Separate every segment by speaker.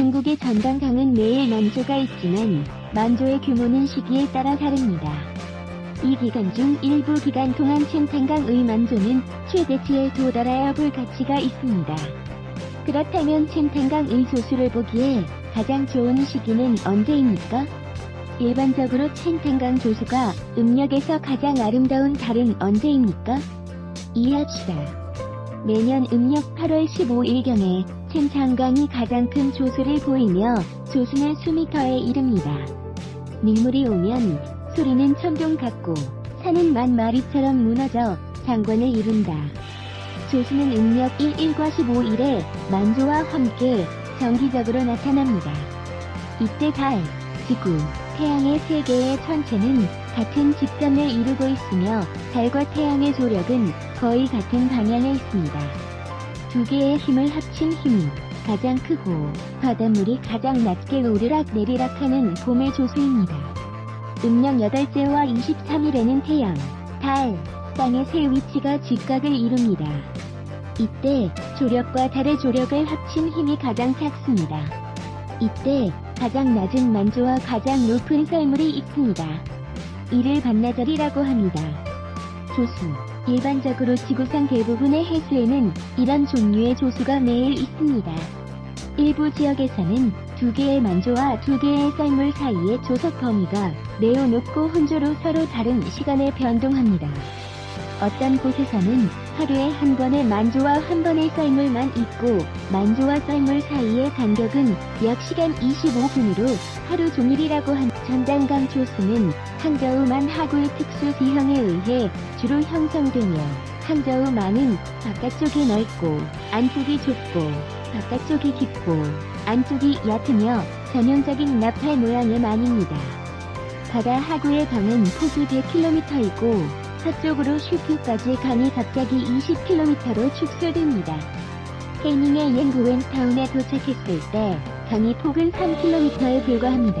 Speaker 1: 중국의 전강강은 매일 만조가 있지만 만조의 규모는 시기에 따라 다릅니다. 이 기간 중 일부 기간 동안 챈탕강의 만조는 최대치에 도달하여 볼 가치가 있습니다. 그렇다면 챈탕강의 조수를 보기에 가장 좋은 시기는 언제입니까? 일반적으로 챈탕강 조수가 음력에서 가장 아름다운 달은 언제입니까? 이해합시다. 매년 음력 8월 15일경에 챈탕강이 가장 큰 조수를 보이며 조수는 수미터에 이릅니다. 밀물이 오면 소리는 천둥 같고 산은 만 마리처럼 무너져 장관을 이룬다. 조수는 음력 1, 1과 15일에 만조와 함께 정기적으로 나타납니다. 이때 달, 지구, 태양의 세 개의 천체는 같은 직점을 이루고 있으며 달과 태양의 조력은 거의 같은 방향에 있습니다. 두 개의 힘을 합친 힘이 가장 크고 바닷물이 가장 낮게 오르락 내리락하는 봄의 조수입니다. 음력 8제와 23일에는 태양, 달, 땅의 세 위치가 직각을 이룹니다. 이때 조력과 달의 조력을 합친 힘이 가장 작습니다. 이때 가장 낮은 만조와 가장 높은 썰물이 있습니다. 이를 반나절이라고 합니다. 조수 일반적으로 지구상 대부분의 해수에는 이런 종류의 조수가 매일 있습니다. 일부 지역에서는 두 개의 만조와 두 개의 썰물 사이의 조석 범위가 매우 높고 혼조로 서로 다른 시간에 변동합니다. 어떤 곳에서는 하루에 한 번의 만조와 한 번의 썰물만 있고 만조와 썰물 사이의 간격은 약 시간 25분으로 하루 종일이라고 한 전장강 조수는 항저우만 하구의 특수 지형에 의해 주로 형성되며 항저우만은 바깥쪽이 넓고 안쪽이 좁고 바깥쪽이 깊고 안쪽이 얕으며 전형적인 나팔 모양의 만입니다. 바다 하구의 강은 폭이 100km이고 서쪽으로 슈큐까지 강이 갑자기 20km로 축소됩니다. 헤닝의 옌구웬타운에 도착했을 때 강이 폭은 3km에 불과합니다.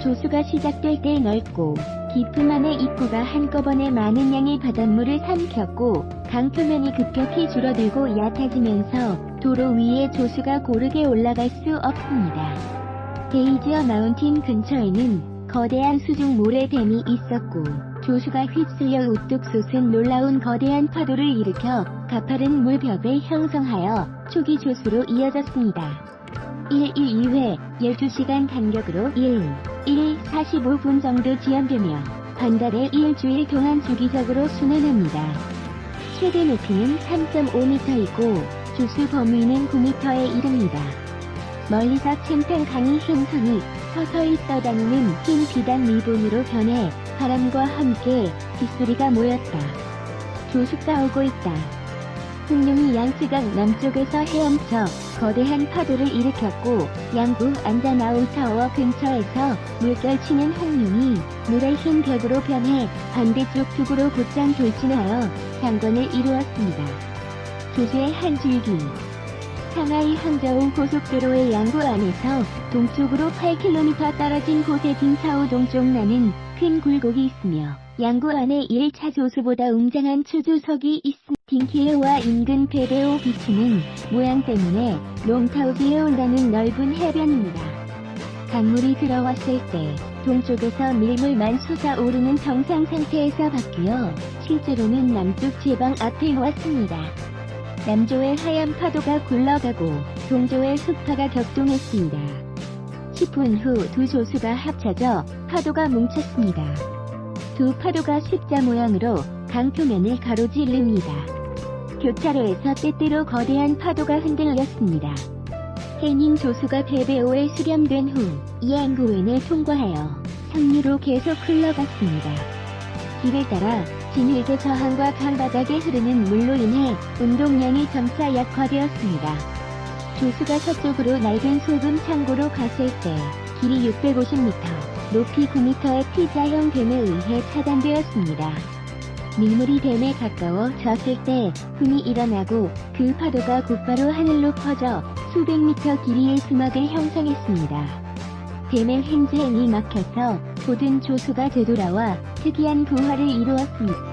Speaker 1: 조수가 시작될 때 넓고 깊음 안의 입구가 한꺼번에 많은 양의 바닷물을 삼켰고 강 표면이 급격히 줄어들고 얕아지면서 도로 위에 조수가 고르게 올라갈 수 없습니다. 데이지어 마운틴 근처에는 거대한 수중 모래댐이 있었고 조수가 휩쓸려 우뚝 솟은 놀라운 거대한 파도를 일으켜 가파른 물벽을 형성하여 초기 조수로 이어졌습니다. 1, 1, 2회 12시간 간격으로 1, 1, 45분 정도 지연되며 반달에 일주일 동안 주기적으로 순환합니다. 최대 높이는 3.5m이고 조수 범위는 9m에 이릅니다. 멀리서 챈탕 강이 형성이 서서히 떠다니는 흰 비단 리본으로 변해 바람과 함께 빗소리가 모였다. 조수가 오고 있다. 흑룡이 양쯔강 남쪽에서 헤엄쳐 거대한 파도를 일으켰고 양구 안자나우 타워 근처에서 물결치는 홍룡이 물의 흰 벽으로 변해 반대쪽 북으로 곧장 돌진하여 장관을 이루었습니다. 조수의 한 줄기 상하이 항저우 고속도로의 양구 안에서 동쪽으로 8km 떨어진 곳에 딩사오 동쪽 나는 큰 굴곡이 있으며 양구 안에 1차 조수보다 웅장한 추조석이 있음. 딩키에와 인근 베베오 비치는 모양 때문에 롱타우지에 올라는 넓은 해변입니다. 강물이 들어왔을 때 동쪽에서 밀물만 솟아오르는 정상 상태에서 바뀌어 실제로는 남쪽 제방 앞에 왔습니다. 남조의 하얀 파도가 굴러가고 동조의 흑파가 격동했습니다. 10분 후 두 조수가 합쳐져 파도가 뭉쳤습니다. 두 파도가 십자 모양으로 강 표면을 가로지릅니다. 교차로에서 때때로 거대한 파도가 흔들렸습니다. 해닝 조수가 베베오에 수렴된 후 이안구wen을 통과하여 상류로 계속 흘러갔습니다. 길을 따라 진흙의 저항과 강바닥에 흐르는 물로 인해 운동량이 점차 약화되었습니다. 조수가 서쪽으로 낡은 소금 창고로 갔을 때 길이 650m, 높이 9m의 T자형 댐에 의해 차단되었습니다. 밀물이 댐에 가까워 졌을 때 흠이 일어나고 그 파도가 곧바로 하늘로 퍼져 수백 미터 길이의 수막을 형성했습니다. 댐의 행주행이 막혀서 모든 조수가 되돌아와 특이한 부활을 이루었습니다.